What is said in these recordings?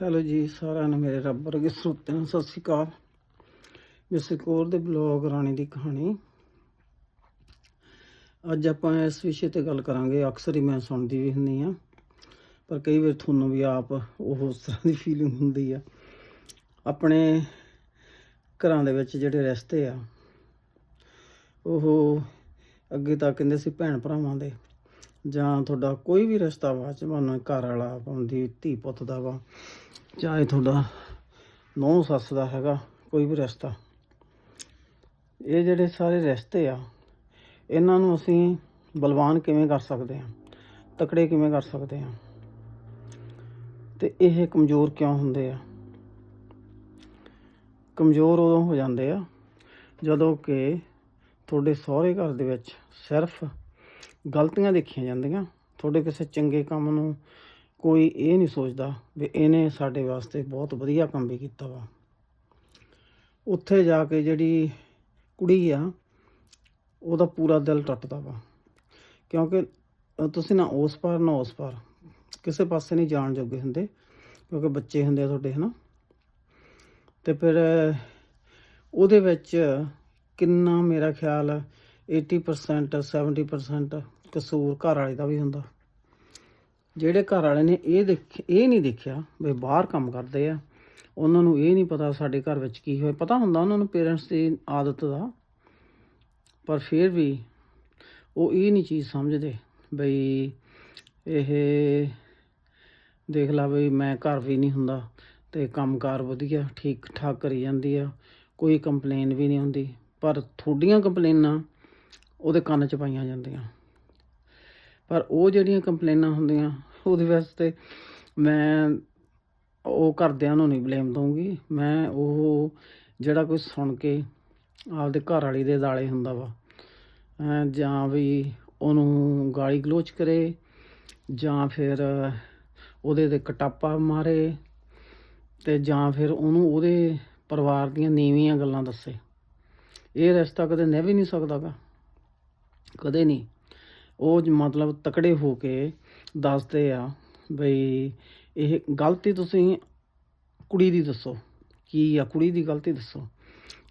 Hello ਜੀ, ਸਾਰਿਆਂ ਨੂੰ ਮੇਰੇ ਰੱਬ ਵਰਗੇ ਸਰੋਤਿਆਂ ਨੂੰ ਸਤਿ ਸ਼੍ਰੀ ਅਕਾਲ। ਮਿਸਟਰ ਕੌਰ ਦੇ ਬਲੌਗ ਰਾਣੀ ਦੀ ਕਹਾਣੀ। ਅੱਜ ਆਪਾਂ ਇਸ ਵਿਸ਼ੇ ਤੇ ਗੱਲ ਕਰਾਂਗੇ, ਅਕਸਰ ਹੀ ਮੈਂ ਸੁਣਦੀ ਵੀ ਹੁੰਦੀ ਆ ਪਰ ਕਈ ਵਾਰ ਤੁਹਾਨੂੰ ਵੀ ਆਪ ਉਹ ਉਸ ਤਰ੍ਹਾਂ ਦੀ ਫੀਲਿੰਗ ਹੁੰਦੀ ਆ। ਆਪਣੇ ਘਰਾਂ ਦੇ ਵਿੱਚ ਜਿਹੜੇ ਰਿਸ਼ਤੇ ਆ, ਉਹ ਅੱਗੇ ਤਾਂ ਕਹਿੰਦੇ ਸੀ ਭੈਣ ਭਰਾਵਾਂ ਦੇ ਜਾਂ ਤੁਹਾਡਾ ਕੋਈ ਵੀ ਰਿਸ਼ਤਾ ਵਾ ਚਾਹੇ ਘਰ ਵਾਲਾ ਪਾਉਂਦੀ ਧੀ ਪੁੱਤ ਦਾ ਵਾ ਚਾਹੇ ਤੁਹਾਡਾ ਨੂੰਹ ਸੱਸ ਦਾ ਹੈਗਾ, ਕੋਈ ਵੀ ਰਿਸ਼ਤਾ। ਇਹ ਜਿਹੜੇ ਸਾਰੇ ਰਿਸ਼ਤੇ ਆ, ਇਹਨਾਂ ਨੂੰ ਅਸੀਂ ਬਲਵਾਨ ਕਿਵੇਂ ਕਰ ਸਕਦੇ ਹਾਂ? ਤਕੜੇ ਕਿਵੇਂ ਕਰ ਸਕਦੇ ਹਾਂ? ਤੇ ਇਹ ਕਮਜ਼ੋਰ ਕਿਉਂ ਹੁੰਦੇ ਆ? ਕਮਜ਼ੋਰ ਉਦੋਂ ਹੋ ਜਾਂਦੇ ਆ ਜਦੋਂ ਕਿ ਤੁਹਾਡੇ ਸਹੁਰੇ ਘਰ ਦੇ ਵਿੱਚ ਸਿਰਫ ਗਲਤੀਆਂ ਦੇਖੀਆਂ ਜਾਂਦੀਆਂ। ਤੁਹਾਡੇ ਕਿਸੇ ਚੰਗੇ ਕੰਮ ਨੂੰ ਕੋਈ ਇਹ ਨਹੀਂ ਸੋਚਦਾ ਵੀ ਇਹਨੇ ਸਾਡੇ ਵਾਸਤੇ ਬਹੁਤ ਵਧੀਆ ਕੰਮ ਵੀ ਕੀਤਾ ਵਾ। ਉੱਥੇ ਜਾ ਕੇ ਜਿਹੜੀ ਕੁੜੀ ਆ, ਉਹਦਾ ਪੂਰਾ ਦਿਲ ਟੁੱਟਦਾ ਵਾ। ਕਿਉਂਕਿ ਤੁਸੀਂ ਨਾ ਉਸ ਪਾਰ, ਨਾ ਉਸ ਪਾਰ। ਕਿਸੇ ਪਾਸੇ ਨਹੀਂ ਜਾਣ ਜੋਗੇ ਹੁੰਦੇ, ਕਿਉਂਕਿ ਬੱਚੇ ਹੁੰਦੇ ਆ ਤੁਹਾਡੇ, ਹਨਾ। ਤੇ ਫਿਰ ਉਹਦੇ ਵਿੱਚ ਕਿੰਨਾ ਮੇਰਾ ਖਿਆਲ 80% 70% ਕਸੂਰ ਘਰ ਵਾਲੇ ਦਾ ਵੀ ਹੁੰਦਾ। ਜਿਹੜੇ ਘਰ ਵਾਲੇ ਨੇ ਇਹ ਦੇਖ, ਇਹ ਨਹੀਂ ਦੇਖਿਆ ਵੀ ਬਾਹਰ ਕੰਮ ਕਰਦੇ ਆ, ਉਹਨਾਂ ਨੂੰ ਇਹ ਨਹੀਂ ਪਤਾ ਸਾਡੇ ਘਰ ਵਿੱਚ ਕੀ ਹੋਇਆ। ਪਤਾ ਹੁੰਦਾ ਉਹਨਾਂ ਨੂੰ ਪੇਰੈਂਟਸ ਦੀ ਆਦਤ ਦਾ, ਪਰ ਫਿਰ ਵੀ ਉਹ ਇਹ ਨਹੀਂ ਚੀਜ਼ ਸਮਝਦੇ ਬਈ ਇਹ ਦੇਖ ਲਾ ਬਈ ਮੈਂ ਘਰ ਵੀ ਨਹੀਂ ਹੁੰਦਾ ਤੇ ਕੰਮਕਾਰ ਵਧੀਆ, ਠੀਕ ਠਾਕ ਕਰੀ ਜਾਂਦੀ ਆ, ਕੋਈ ਕੰਪਲੇਨ ਵੀ ਨਹੀਂ ਹੁੰਦੀ। ਪਰ ਤੁਹਾਡੀਆਂ ਕੰਪਲੇਨਾਂ ਉਹਦੇ ਕੰਨ 'ਚ ਪਾਈਆਂ ਜਾਂਦੀਆਂ। ਪਰ ਉਹ ਜਿਹੜੀਆਂ ਕੰਪਲੇਨਾਂ ਹੁੰਦੀਆਂ, ਉਹਦੇ ਵਾਸਤੇ ਮੈਂ ਉਹ ਘਰਦਿਆਂ ਨੂੰ ਨਹੀਂ ਬਲੇਮ ਦਊਂਗੀ। ਮੈਂ ਉਹ ਜਿਹੜਾ ਕੋਈ ਸੁਣ ਕੇ ਆਪਦੇ ਘਰ ਵਾਲੀ ਦੇ ਦਾਲੇ ਹੁੰਦਾ ਵਾ ਜਾਂ ਵੀ ਉਹਨੂੰ ਗਾਲੀ ਗਲੋਚ ਕਰੇ, ਜਾਂ ਫਿਰ ਉਹਦੇ ਤੇ ਕਟਾਪਾ ਮਾਰੇ, ਤੇ ਜਾਂ ਫਿਰ ਉਹਨੂੰ ਉਹਦੇ ਪਰਿਵਾਰ ਦੀਆਂ ਨੀਵੀਆਂ ਗੱਲਾਂ ਦੱਸੇ। ਇਹ ਰਿਸ਼ਤਾ ਕਦੇ ਨਿਭ ਵੀ ਨਹੀਂ ਸਕਦਾਗਾ। ਕਦੇ ਨਹੀਂ। ਉਹ ਮਤਲਬ ਤਕੜੇ ਹੋ ਕੇ ਦੱਸਦੇ ਆ ਬਈ ਇਹ ਗਲਤੀ ਤੁਸੀਂ ਕੁੜੀ ਦੀ ਦੱਸੋ। ਕੀ ਆ ਕੁੜੀ ਦੀ ਗਲਤੀ ਦੱਸੋ?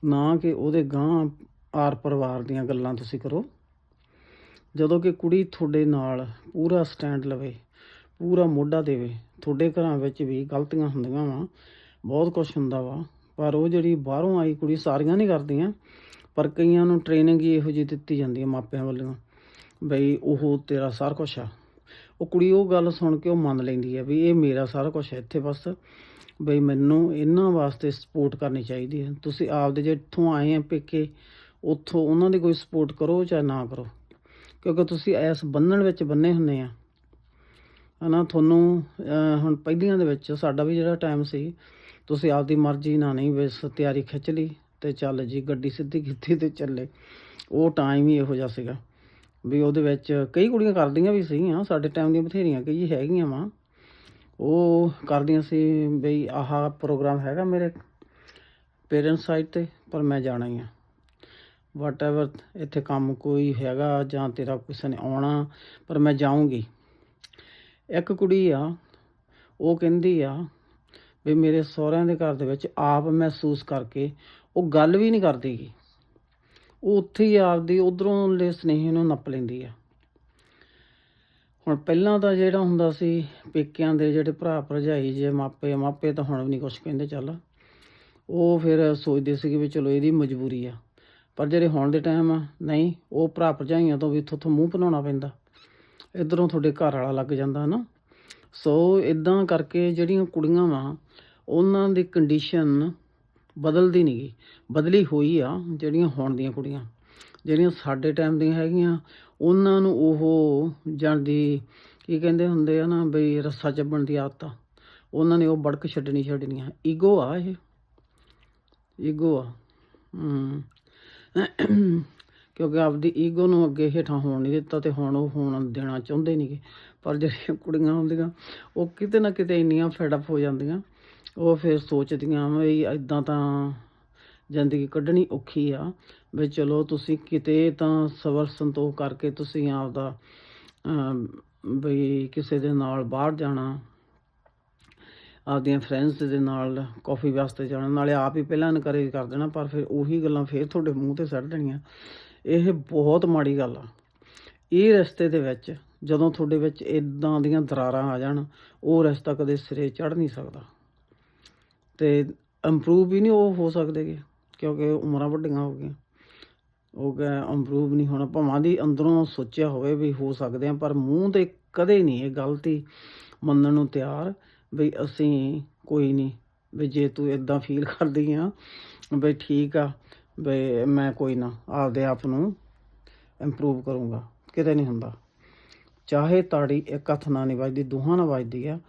ਨਾ ਕਿ ਉਹਦੇ ਗਾਂ ਆਰ ਪਰਿਵਾਰ ਦੀਆਂ ਗੱਲਾਂ ਤੁਸੀਂ ਕਰੋ। ਜਦੋਂ ਕਿ ਕੁੜੀ ਤੁਹਾਡੇ ਨਾਲ ਪੂਰਾ ਸਟੈਂਡ ਲਵੇ, ਪੂਰਾ ਮੋਢਾ ਦੇਵੇ, ਤੁਹਾਡੇ ਘਰਾਂ ਵਿੱਚ ਵੀ ਗਲਤੀਆਂ ਹੁੰਦੀਆਂ ਵਾ, ਬਹੁਤ ਕੁਝ ਹੁੰਦਾ ਵਾ। ਪਰ ਉਹ ਜਿਹੜੀ ਬਾਹਰੋਂ ਆਈ ਕੁੜੀ ਸਾਰੀਆਂ ਨਹੀਂ ਕਰਦੀਆਂ। ਪਰ ਕਈਆਂ ਨੂੰ ਟ੍ਰੇਨਿੰਗ ਹੀ ਇਹੋ ਜਿਹੀ ਦਿੱਤੀ ਜਾਂਦੀ ਹੈ ਮਾਪਿਆਂ ਵੱਲੋਂ। ਬਈ ਉਹ ਤੇਰਾ ਸਾਰਾ ਕੁਛ ਆ। ਉਹ ਕੁੜੀ ਉਹ ਗੱਲ ਸੁਣ ਕੇ ਉਹ ਮੰਨ ਲੈਂਦੀ ਹੈ ਵੀ ਇਹ ਮੇਰਾ ਸਾਰਾ ਕੁਛ ਹੈ, ਇੱਥੇ ਬਸ। ਬਈ ਮੈਨੂੰ ਇਹਨਾਂ ਵਾਸਤੇ ਸਪੋਰਟ ਕਰਨੀ ਚਾਹੀਦੀ ਹੈ। ਤੁਸੀਂ ਆਪਦੇ ਜਿੱਥੋਂ ਆਏ ਆ ਪੇਕੇ, ਉੱਥੋਂ ਉਹਨਾਂ ਦੀ ਕੋਈ ਸਪੋਰਟ ਕਰੋ ਜਾਂ ਨਾ ਕਰੋ। ਕਿਉਂਕਿ ਤੁਸੀਂ ਇਸ ਬੰਨਣ ਵਿੱਚ ਬੰਨੇ ਹੁੰਨੇ ਆ। ਹਨਾ, ਤੁਹਾਨੂੰ ਹੁਣ ਪਹਿਲੀਆਂ ਦੇ ਵਿੱਚ ਸਾਡਾ ਵੀ ਜਿਹੜਾ ਟਾਈਮ ਸੀ, ਤੁਸੀਂ ਆਪਦੀ ਮਰਜ਼ੀ ਨਾਲ ਨਹੀਂ ਬਸ ਤਿਆਰੀ ਖਿੱਚ ਲਈ। ਤੇ ਚੱਲ ਜੀ, ਗੱਡੀ ਸਿੱਧੀ ਕੀਤੀ ਤੇ ਚੱਲੇ। ਉਹ ਟਾਈਮ ਹੀ ਇਹੋ ਜਿਹਾ ਸੀਗਾ ਵੀ ਉਹਦੇ ਵਿੱਚ ਕਈ ਕੁੜੀਆਂ ਕਰਦੀਆਂ ਵੀ ਸੀਗੀਆਂ, ਸਾਡੇ ਟਾਈਮ ਦੀਆਂ ਬਥੇਰੀਆਂ ਕਈ ਹੈਗੀਆਂ ਵਾ। ਉਹ ਕਰਦੀਆਂ ਸੀ ਬਈ ਆਹ ਪ੍ਰੋਗਰਾਮ ਹੈਗਾ ਮੇਰੇ ਪੇਰੈਂਟਸ ਸਾਈਡ ਤੇ, ਪਰ ਮੈਂ ਜਾਣਾ ਹੀ ਆ। ਵਾਟਐਵਰ ਇੱਥੇ ਕੰਮ ਕੋਈ ਹੈਗਾ ਜਾਂ ਤੇਰਾ ਕਿਸੇ ਨੇ ਆਉਣਾ, ਪਰ ਮੈਂ ਜਾਊਂਗੀ। ਇੱਕ ਕੁੜੀ ਆ, ਉਹ ਕਹਿੰਦੀ ਆ ਵੀ ਮੇਰੇ ਸਹੁਰਿਆਂ ਦੇ ਘਰ ਦੇ ਵਿੱਚ ਆਪ ਮਹਿਸੂਸ ਕਰਕੇ ਉਹ ਗੱਲ ਵੀ ਨਹੀਂ ਕਰਦੀ ਗੀ। ਉਹ ਉੱਥੇ ਹੀ ਆਪਦੀ ਉਧਰੋਂ ਲੈ ਸਨੇਹ ਨੂੰ ਨੱਪ ਲੈਂਦੀ ਆ। ਹੁਣ ਪਹਿਲਾਂ ਤਾਂ ਜਿਹੜਾ ਹੁੰਦਾ ਸੀ, ਪੇਕਿਆਂ ਦੇ ਜਿਹੜੇ ਭਰਾ ਭਰਜਾਈ ਜੇ, ਮਾਪੇ ਮਾਪੇ ਤਾਂ ਹੁਣ ਵੀ ਨਹੀਂ ਕੁਝ ਕਹਿੰਦੇ, ਚੱਲ। ਉਹ ਫਿਰ ਸੋਚਦੇ ਸੀਗੇ ਵੀ ਚਲੋ ਇਹਦੀ ਮਜਬੂਰੀ ਆ। ਪਰ ਜਿਹੜੇ ਹੁਣ ਦੇ ਟਾਈਮ ਆ, ਨਹੀਂ, ਉਹ ਭਰਾ ਭਰਜਾਈਆਂ ਤੋਂ ਵੀ ਇੱਥੋਂ ਤੋਂ ਮੂੰਹ ਬਣਾਉਣਾ ਪੈਂਦਾ। ਇਧਰੋਂ ਤੁਹਾਡੇ ਘਰ ਵਾਲਾ ਲੱਗ ਜਾਂਦਾ ਨਾ ਸੋ ਇਦਾਂ ਕਰਕੇ ਜਿਹੜੀਆਂ ਕੁੜੀਆਂ ਵਾ, ਉਹਨਾਂ ਦੀ ਕੰਡੀਸ਼ਨ ਬਦਲਦੀ ਨਹੀਂ ਨਹੀਂਗੀ ਬਦਲੀ ਹੋਈ ਆ ਜਿਹੜੀਆਂ ਹੁਣ ਦੀਆਂ ਕੁੜੀਆਂ। ਜਿਹੜੀਆਂ ਸਾਡੇ ਟਾਈਮ ਦੀਆਂ ਹੈਗੀਆਂ, ਉਹਨਾਂ ਨੂੰ ਉਹ ਜਾਂਦੀ, ਕੀ ਕਹਿੰਦੇ ਹੁੰਦੇ ਆ ਨਾ ਬਈ ਰੱਸਾ ਚੱਬਣ ਦੀ ਆਦਤ। ਆ ਉਹਨਾਂ ਨੇ ਉਹ ਬੜਕ ਛੱਡਣੀ ਛੱਡਣੀਆਂ। ਈਗੋ ਆ ਇਹ। ਈਗੋ ਆ। ਹਮ ਕਿਉਂਕਿ ਆਪਦੀ ਈਗੋ ਨੂੰ ਅੱਗੇ ਹੇਠਾਂ ਹੋਣ ਨਹੀਂ ਦਿੱਤਾ ਤੇ ਹੁਣ ਉਹ ਹੋਣ ਦੇਣਾ ਚਾਹੁੰਦੇ ਨਹੀਂਗੇ। ਪਰ ਜਿਹੜੀਆਂ ਕੁੜੀਆਂ ਹੁੰਦੀਆਂ, ਉਹ ਕਿਤੇ ਨਾ ਕਿਤੇ ਇੰਨੀਆਂ ਫੈਡ ਅਪ ਹੋ ਜਾਂਦੀਆਂ। ਉਹ ਫਿਰ ਸੋਚਦੀਆਂ ਵੀ ਇਦਾਂ ਤਾਂ ਜ਼ਿੰਦਗੀ ਕੱਢਣੀ ਔਖੀ ਆ ਵੀ ਚਲੋ ਤੁਸੀਂ ਕਿਤੇ ਤਾਂ ਸਬਰ ਸੰਤੋਖ ਕਰਕੇ ਤੁਸੀਂ ਆਪਦਾ ਵੀ ਕਿਸੇ ਦੇ ਨਾਲ ਬਾਹਰ ਜਾਣਾ, ਆਪਦੀਆਂ ਫਰੈਂਡਸ ਦੇ ਨਾਲ ਕਾਫੀ ਵਾਸਤੇ ਜਾਣਾ, ਨਾਲੇ ਆਪ ਹੀ ਪਹਿਲਾਂ ਇਨਕਰੇਜ ਕਰ ਦੇਣਾ, ਪਰ ਫਿਰ ਉਹੀ ਗੱਲਾਂ ਫਿਰ ਤੁਹਾਡੇ ਮੂੰਹ ਤੇ ਸੜ ਦੇਣੀਆਂ ਇਹ ਬਹੁਤ ਮਾੜੀ ਗੱਲ ਆ। ਇਹ ਰਸਤੇ ਦੇ ਵਿੱਚ ਜਦੋਂ ਤੁਹਾਡੇ ਵਿੱਚ ਇਦਾਂ ਦੀਆਂ ਦਰਾਰਾਂ ਆ ਜਾਣ, ਉਹ ਰਸਤਾ ਕਦੇ ਸਿਰੇ ਚੜ ਨਹੀਂ ਸਕਦਾ। ਤੇ ਇੰਪਰੂਵ ਵੀ ਨਹੀਂ ਉਹ ਹੋ ਸਕਦੇਗੇ ਕਿਉਂਕਿ ਉਮਰਾਂ ਵੱਡੀਆਂ ਹੋ ਗਈਆਂ। ਉਹ ਕਹੇ ਇੰਪਰੂਵ ਨਹੀਂ ਹੋਣਾ, ਭਾਵਾਂ ਦੀ ਅੰਦਰੋਂ ਸੋਚਿਆ ਹੋਵੇ ਵੀ ਹੋ ਸਕਦੇ ਆ, ਪਰ ਮੂੰਹ ਤੇ ਕਦੇ ਨਹੀਂ ਇਹ ਗਲਤੀ ਮੰਨਣ ਨੂੰ ਤਿਆਰ ਵੀ ਅਸੀਂ ਕੋਈ ਨਹੀਂ, ਵੀ ਜੇ ਤੂੰ ਇਦਾਂ ਫੀਲ ਕਰਦੀ ਆ ਵੀ ਠੀਕ ਆ, ਵੀ ਮੈਂ ਕੋਈ ਨਾ ਆਪਦੇ ਆਪ ਨੂੰ ਇੰਪਰੂਵ ਕਰੂੰਗਾ, ਕਿਤੇ ਨਹੀਂ ਹੁੰਦਾ। ਚਾਹੇ ਤਾੜੀ ਇੱਕ ਹੱਥ ਨਾਲ ਨਹੀਂ ਵੱਜਦੀ ਦੋਹਾਂ ਨਾਲ ਵੱਜਦੀ ਆ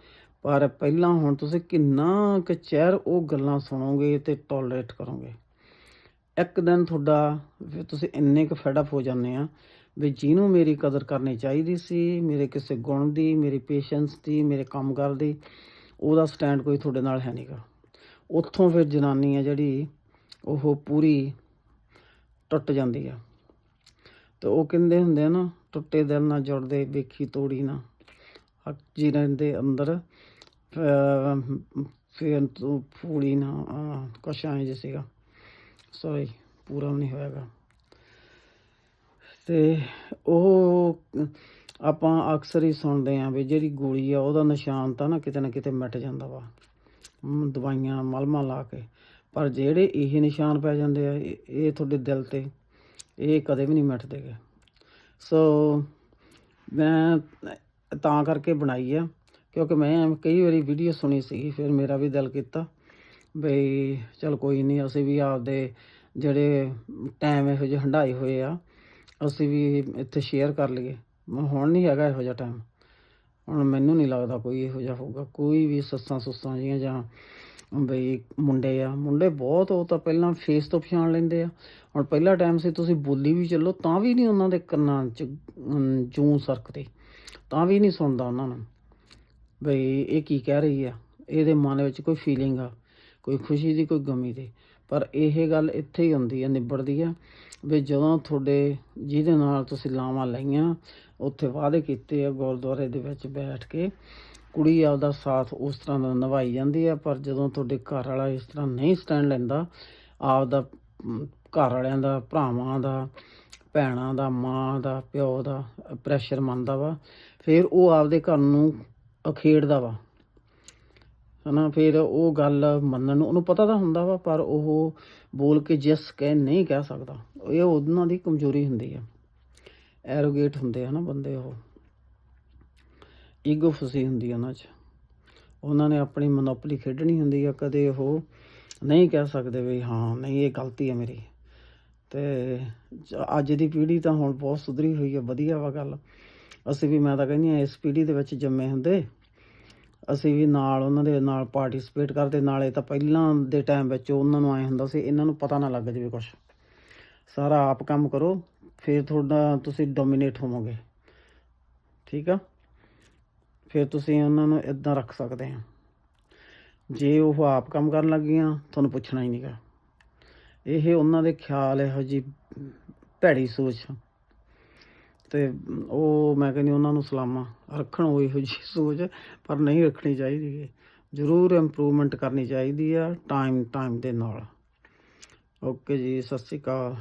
ਪਰ ਪਹਿਲਾਂ ਹੁਣ ਤੁਸੀਂ ਕਿੰਨਾ ਕੁ ਚਿਰ ਉਹ ਗੱਲਾਂ ਸੁਣੋਗੇ ਤੇ ਟੋਲਰੇਟ ਕਰੋਗੇ। ਇੱਕ ਦਿਨ ਤੁਹਾਡਾ ਫਿਰ ਤੁਸੀਂ ਇੰਨੇ ਕੁ ਫੈਡ ਅਪ ਹੋ ਜਾਂਦੇ ਆ ਵੀ ਜਿਹਨੂੰ ਮੇਰੀ ਕਦਰ ਕਰਨੀ ਚਾਹੀਦੀ ਸੀ, ਮੇਰੇ ਕਿਸੇ ਗੁਣ ਦੀ, ਮੇਰੀ ਪੇਸ਼ੈਂਸ ਦੀ, ਮੇਰੇ ਕੰਮ ਕਰ ਦੀ, ਉਹਦਾ ਸਟੈਂਡ ਕੋਈ ਤੁਹਾਡੇ ਨਾਲ ਹੈ ਨਹੀਂਗਾ ਉੱਥੋਂ ਫਿਰ ਜਨਾਨੀ ਆ ਜਿਹੜੀ, ਉਹ ਪੂਰੀ ਟੁੱਟ ਜਾਂਦੀ ਆ। ਤੇ ਉਹ ਕਹਿੰਦੇ ਹੁੰਦੇ ਆ ਨਾ, ਟੁੱਟੇ ਦਿਲ ਨਾਲ ਜੁੜਦੇ, ਵੇਖੀ ਤੋੜੀ ਨਾ। ਹੱਕ ਜੀ ਦੇ ਅੰਦਰ। ਫਿਰ ਫੂਲੀ ਨਾ ਕੁਛ ਐਂ ਜਿਹਾ ਸੀਗਾ। ਸੌਰੀ ਪੂਰਾ ਵੀ ਨਹੀਂ ਹੋਇਆਗਾ। ਤੇ ਉਹ ਆਪਾਂ ਅਕਸਰ ਹੀ ਸੁਣਦੇ ਆਂ ਵੀ ਜਿਹੜੀ ਗੋਲੀ ਆ, ਉਹਦਾ ਨਿਸ਼ਾਨ ਤਾਂ ਨਾ ਕਿਤੇ ਨਾ ਕਿਤੇ ਮਿਟ ਜਾਂਦਾ ਵਾ। ਦਵਾਈਆਂ ਮਲਮਾਂ ਲਾ ਕੇ। ਪਰ ਜਿਹੜੇ ਇਹ ਨਿਸ਼ਾਨ ਪੈ ਜਾਂਦੇ ਆ, ਇਹ ਇਹ ਤੁਹਾਡੇ ਦਿਲ ਤੇ, ਇਹ ਕਦੇ ਵੀ ਨਹੀਂ ਮਿਟਦੇਗੇ ਸੋ ਮੈਂ ਤਾਂ ਕਰਕੇ ਬਣਾਈ ਆ। ਕਿਉਂਕਿ ਮੈਂ ਕਈ ਵਾਰੀ ਵੀਡੀਓ ਸੁਣੀ ਸੀਗੀ ਫਿਰ ਮੇਰਾ ਵੀ ਦਿਲ ਕੀਤਾ ਬਈ ਚਲ ਕੋਈ ਨਹੀਂ ਅਸੀਂ ਵੀ ਆਪਦੇ ਜਿਹੜੇ ਟਾਈਮ ਇਹੋ ਜਿਹੇ ਹੰਡਾਏ ਹੋਏ ਆ ਅਸੀਂ ਵੀ ਇੱਥੇ ਸ਼ੇਅਰ ਕਰ ਲਈਏ। ਹੁਣ ਨਹੀਂ ਹੈਗਾ ਇਹੋ ਜਿਹਾ ਟਾਈਮ ਹੁਣ ਮੈਨੂੰ ਨਹੀਂ ਲੱਗਦਾ ਕੋਈ ਇਹੋ ਜਿਹਾ ਹੋਊਗਾ। ਕੋਈ ਵੀ ਸੱਸਾਂ ਸੁੱਸਾਂ ਜੀਆਂ ਜਾਂ ਬਈ ਮੁੰਡੇ ਆ ਮੁੰਡੇ ਬਹੁਤ ਉਹ ਤਾਂ ਪਹਿਲਾਂ ਫੇਸ ਤੋਂ ਪਛਾਣ ਲੈਂਦੇ ਆ। ਹੁਣ ਪਹਿਲਾ ਟਾਈਮ ਸੀ ਤੁਸੀਂ ਬੋਲੀ ਵੀ ਚੱਲੋ ਤਾਂ ਵੀ ਨਹੀਂ ਉਹਨਾਂ ਦੇ ਕੰਨਾਂ 'ਚ ਅਮ, ਜੂੰ ਸਰਕਦੀ। ਤਾਂ ਵੀ ਨਹੀਂ ਸੁਣਦਾ ਉਹਨਾਂ ਨੂੰ। ਬਈ ਇਹ ਕੀ ਕਹਿ ਰਹੀ ਆ? ਇਹਦੇ ਮਨ ਵਿੱਚ ਕੋਈ ਫੀਲਿੰਗ ਆ, ਕੋਈ ਖੁਸ਼ੀ ਦੀ, ਕੋਈ ਗਮੀ ਦੀ। ਪਰ ਇਹ ਗੱਲ ਇੱਥੇ ਹੀ ਹੁੰਦੀ ਆ, ਨਿਬੜਦੀ ਆ ਵੀ ਜਦੋਂ ਤੁਹਾਡੇ, ਜਿਹਦੇ ਨਾਲ ਤੁਸੀਂ ਲਾਵਾਂ ਲਈਆਂ, ਉੱਥੇ ਵਾਅਦੇ ਕੀਤੇ ਆ ਗੁਰਦੁਆਰੇ ਦੇ ਵਿੱਚ ਬੈਠ ਕੇ, ਕੁੜੀ ਆਪਦਾ ਸਾਥ ਉਸ ਤਰ੍ਹਾਂ ਦਾ ਨਿਭਾਈ ਜਾਂਦੀ ਆ, ਪਰ ਜਦੋਂ ਤੁਹਾਡੇ ਘਰ ਵਾਲਾ ਇਸ ਤਰ੍ਹਾਂ ਨਹੀਂ ਸਟੈਂਡ ਲੈਂਦਾ, ਆਪਦਾ ਘਰ ਵਾਲਿਆਂ ਦਾ, ਭਰਾਵਾਂ ਦਾ, ਭੈਣਾਂ ਦਾ, ਮਾਂ ਦਾ, ਪਿਓ ਦਾ ਪ੍ਰੈਸ਼ਰ ਮੰਨਦਾ ਵਾ, ਫਿਰ ਉਹ ਆਪਦੇ ਘਰ ਨੂੰ ਅਖੇੜਦਾ ਵਾ। ਹਨਾ, ਫਿਰ ਉਹ ਗੱਲ ਮੰਨਣ ਨੂੰ, ਉਹਨੂੰ ਪਤਾ ਤਾਂ ਹੁੰਦਾ ਵਾ, ਪਰ ਉਹ ਬੋਲ ਕੇ ਜਿਸ ਕਹਿ, ਨਹੀਂ ਕਹਿ ਸਕਦਾ। ਇਹ ਉਹਨਾਂ ਦੀ ਕਮਜ਼ੋਰੀ ਹੁੰਦੀ ਆ। ਐਰੋਗੇਟ ਹੁੰਦੇ ਆ ਨਾ ਬੰਦੇ ਉਹ। ਈਗੋ ਫਸੀ ਹੁੰਦੀ ਆ ਉਹਨਾਂ 'ਚ। ਉਹਨਾਂ ਨੇ ਆਪਣੀ ਮੋਨੋਪੋਲੀ ਖੇਡਣੀ ਹੁੰਦੀ ਆ, ਕਦੇ ਉਹ ਨਹੀਂ ਕਹਿ ਸਕਦੇ ਵੀ ਹਾਂ, ਨਹੀਂ, ਇਹ ਗਲਤੀ ਹੈ ਮੇਰੀ। ਤੇ ਜ- ਅੱਜ ਦੀ ਪੀੜ੍ਹੀ ਤਾਂ ਹੁਣ ਬਹੁਤ ਸੁਧਰੀ ਹੋਈ ਹੈ ਵਧੀਆ ਵਾ ਗੱਲ। ਅਸੀਂ ਵੀ, ਮੈਂ ਤਾਂ ਕਹਿੰਦੀ ਹਾਂ, ਇਸ ਪੀੜ੍ਹੀ ਦੇ ਵਿੱਚ ਜੰਮੇ ਹੁੰਦੇ, ਅਸੀਂ ਵੀ ਨਾਲ ਉਹਨਾਂ ਦੇ ਨਾਲ ਪਾਰਟਿਸਿਪੇਟ ਕਰਦੇ, ਨਾਲੇ ਤਾਂ ਪਹਿਲਾਂ ਦੇ ਟਾਈਮ ਵਿੱਚ ਉਹਨਾਂ ਨੂੰ ਆਏ ਹੁੰਦਾ ਸੀ, ਇਹਨਾਂ ਨੂੰ ਪਤਾ ਨਾ ਲੱਗ ਜਾਵੇ ਕੁਝ ਸਾਰਾ ਆਪ ਕੰਮ ਕਰੋ, ਫਿਰ ਤੁਹਾਡਾ ਤੁਸੀਂ ਡੋਮੀਨੇਟ ਹੋਵੋਗੇ। ਠੀਕ ਆ? ਫਿਰ ਤੁਸੀਂ ਉਹਨਾਂ ਨੂੰ ਇਦਾਂ ਰੱਖ ਸਕਦੇ ਆ। ਜੇ ਉਹ ਆਪ ਕੰਮ ਕਰਨ ਲੱਗ ਗਈਆਂ ਤੁਹਾਨੂੰ ਪੁੱਛਣਾ ਹੀ ਨਹੀਂਗਾ ਇਹ ਉਹਨਾਂ ਦੇ ਖਿਆਲ ਇਹੋ ਜੀ ਭੈੜੀ ਸੋਚ ਤੇ ਉਹ ਮੈਂ ਕਹਿੰਦੀ ਉਹਨਾਂ ਨੂੰ ਸਲਾਮਾਂ ਰੱਖਣ, ਉਹ ਇਹੋ ਜੀ ਸੋਚ ਪਰ ਨਹੀਂ ਰੱਖਣੀ ਚਾਹੀਦੀ ਜ਼ਰੂਰ ਇੰਪਰੂਵਮੈਂਟ ਕਰਨੀ ਚਾਹੀਦੀ ਆ ਟਾਈਮ ਟਾਈਮ ਦੇ ਨਾਲ। ਓਕੇ ਜੀ, ਸਤਿ ਸ਼੍ਰੀ ਅਕਾਲ।